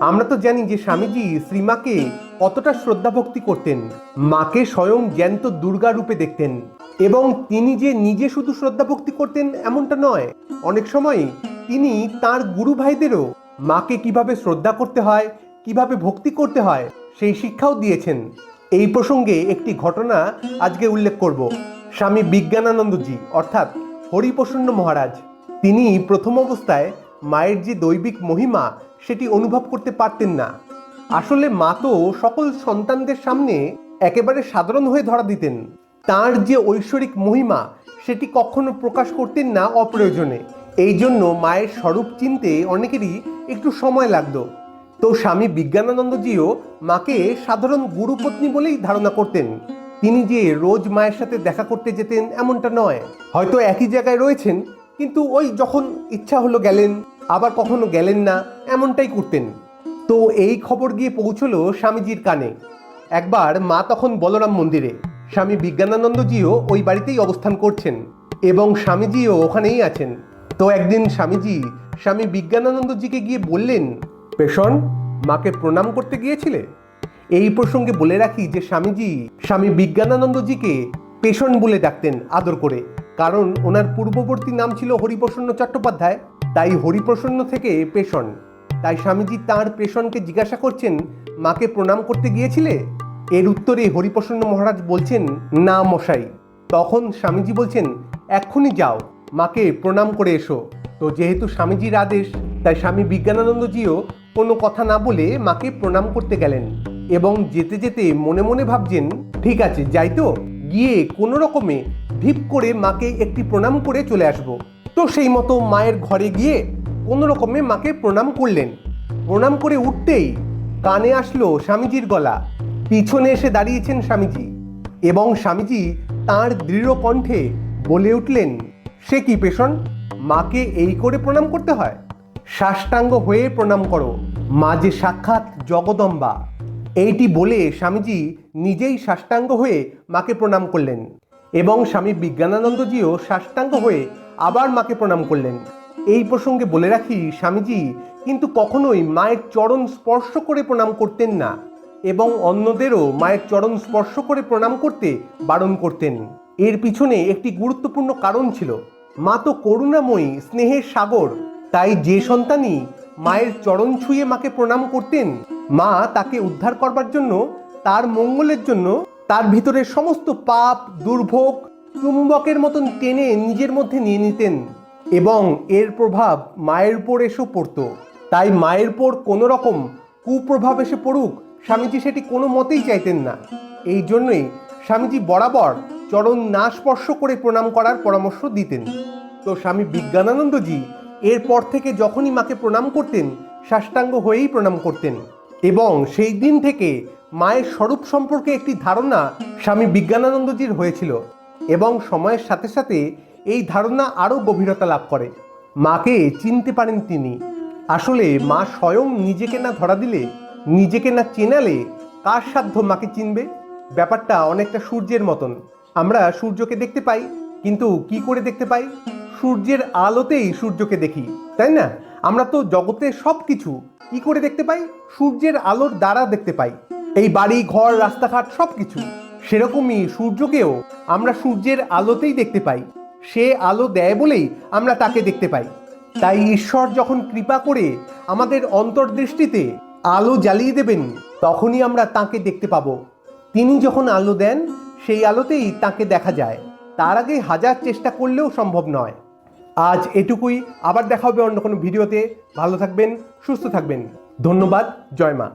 আমরা তো জানি যে স্বামীজি শ্রীমাকে কতটা শ্রদ্ধা ভক্তি করতেন। মাকে স্বয়ং জ্যান্ত দুর্গা রূপে দেখতেন এবং তিনি যে নিজে শুধু শ্রদ্ধা ভক্তি করতেন এমনটা নয়, অনেক সময় তিনি তার গুরু ভাইদেরও মাকে কীভাবে শ্রদ্ধা করতে হয়, কীভাবে ভক্তি করতে হয়, সেই শিক্ষাও দিয়েছেন। এই প্রসঙ্গে একটি ঘটনা আজকে উল্লেখ করব। স্বামী বিজ্ঞানানন্দজি, অর্থাৎ হরিপ্রসন্ন মহারাজ, তিনি প্রথম অবস্থায় মায়ের যে দৈবিক মহিমা সেটি অনুভব করতে পারতেন না। আসলে মা তো সকল সন্তানদের সামনে একেবারে সাধারণ হয়ে ধরা দিতেন। তার যে ঐশ্বরিক মহিমা, সেটি কখনো প্রকাশ করতেন না অপ্রয়োজনে। এই জন্য মায়ের স্বরূপ চিনতে অনেকেরই একটু সময় লাগতো। তো স্বামী বিজ্ঞানানন্দজিও মাকে সাধারণ গুরুপত্নী বলেই ধারণা করতেন। তিনি যে রোজ মায়ের সাথে দেখা করতে যেতেন, এমনটা নয়। হয়তো একই জায়গায় রয়েছেন, কিন্তু ওই যখন ইচ্ছা হলো গেলেন আবার কখনো গেলেন না, এমনটাই করতেন। তো এই খবর গিয়ে পৌঁছলো স্বামীজির কানে। একবার মা তখন বলরাম মন্দিরে, স্বামী বিজ্ঞানানন্দজিও ওই বাড়িতেই অবস্থান করছেন এবং স্বামীজিও ওখানেই আছেন। তো একদিন স্বামীজি, স্বামী বিজ্ঞানানন্দজিকে গিয়ে বললেন পেশন মাকে প্রণাম করতে গিয়েছিলে? এই প্রসঙ্গে বলে রাখি যে স্বামীজি, স্বামী বিজ্ঞানানন্দজিকে পেশন বলে ডাকতেন আদর করে। কারণ ওনার পূর্ববর্তী নাম ছিল হরিপ্রসন্ন চট্টোপাধ্যায় তাই হরিপ্রসন্ন থেকে পেশন তাই স্বামীজি তার পেশনকে জিজ্ঞাসা করছেন, মাকে প্রণাম করতে গিয়েছিলে? এর উত্তরে হরিপ্রসন্ন মহারাজ বলছেন, না মশাই। তখন স্বামীজি বলছেন, এক্ষুনি যাও, মাকে প্রণাম করে এসো। তো যেহেতু স্বামীজির আদেশ, তাই স্বামী বিজ্ঞানানন্দজিও কোনো কথা না বলে মাকে প্রণাম করতে গেলেন এবং যেতে যেতে মনে মনে ভাবছেন, ঠিক আছে, যাই তো, গিয়ে কোনো রকমে ঢিপ করে মাকে একটি প্রণাম করে চলে আসব। তো সেই মতো মায়ের ঘরে গিয়ে কোনো রকমে মাকে প্রণাম করলেন। প্রণাম করে উঠতেই কানে আসলো স্বামীজির গলা। পিছনে এসে দাঁড়িয়েছেন স্বামীজি এবং স্বামীজি তার দৃঢ় কণ্ঠে বলে উঠলেন, সে কি পেশন মাকে এই করে প্রণাম করতে হয়? সাষ্টাঙ্গ হয়ে প্রণাম করো, মা যে সাক্ষাৎ জগদম্বা। এইটি বলে স্বামীজি নিজেই সাষ্টাঙ্গ হয়ে মাকে প্রণাম করলেন এবং স্বামী বিজ্ঞানানন্দজিও সাষ্টাঙ্গ হয়ে আবার মাকে প্রণাম করলেন। এই প্রসঙ্গে বলে রাখি, স্বামীজি, কিন্তু কখনোই মায়ের চরণ স্পর্শ করে প্রণাম করতেন না এবং অন্যদেরও মায়ের চরণ স্পর্শ করে প্রণাম করতে বারণ করতেন। এর পিছনে একটি গুরুত্বপূর্ণ কারণ ছিল, মা তো করুণাময়ী, স্নেহের সাগর। তাই যে সন্তানই মায়ের চরণ ছুঁয়ে মাকে প্রণাম করতেন, মা তাকে উদ্ধার করবার জন্য, তার মঙ্গলের জন্য, তার ভিতরে সমস্ত পাপ, দুর্ভোগ চুম্বকের মতন টেনে নিজের মধ্যে নিয়ে নিতেন এবং এর প্রভাব মায়ের উপর এসেও পড়তো। তাই মায়ের উপর কোনো রকম কুপ্রভাব এসে পড়ুক, স্বামীজি সেটি কোনো মতেই চাইতেন না। এই জন্যই স্বামীজি বরাবর চরণ না স্পর্শ করে প্রণাম করার পরামর্শ দিতেন। তো স্বামী বিজ্ঞানানন্দজি এরপর থেকে যখনই মাকে প্রণাম করতেন, সাষ্টাঙ্গ হয়েই প্রণাম করতেন এবং সেই দিন থেকে মায়ের স্বরূপ সম্পর্কে একটি ধারণা স্বামী বিজ্ঞানানন্দজির হয়েছিল। এবং সময়ের সাথে সাথে এই ধারণা আরও গভীরতা লাভ করে। মাকে চিনতে পারেন তিনি। আসলে মা স্বয়ং নিজেকে না ধরা দিলে, নিজেকে না চেনালে কার সাধ্য মাকে চিনবে? ব্যাপারটা অনেকটা সূর্যের মতন। আমরা সূর্যকে দেখতে পাই, কিন্তু কি করে দেখতে পাই? সূর্যের আলোতেই সূর্যকে দেখি, তাই না? আমরা তো জগতে সব কিছু কি করে দেখতে পাই? সূর্যের আলোর দ্বারা দেখতে পাই। এই বাড়ি, ঘর, রাস্তাঘাট সব কিছু সেরকমই সূর্যকেও আমরা সূর্যের আলোতেই দেখতে পাই। সে আলো দেয় বলেই আমরা তাকে দেখতে পাই। তাই ঈশ্বর যখন কৃপা করে আমাদের অন্তর্দৃষ্টিতে আলো জ্বালিয়ে দেবেন, তখনই আমরা তাকে দেখতে পাবো। তিনি যখন আলো দেন, সেই আলোতেই তাকে দেখা যায়। তার আগে হাজার চেষ্টা করলেও সম্ভব নয়। আজ এটুকুই। আবার দেখা হবে অন্য কোনো ভিডিওতে। ভালো থাকবেন, সুস্থ থাকবেন। ধন্যবাদ। জয় মা।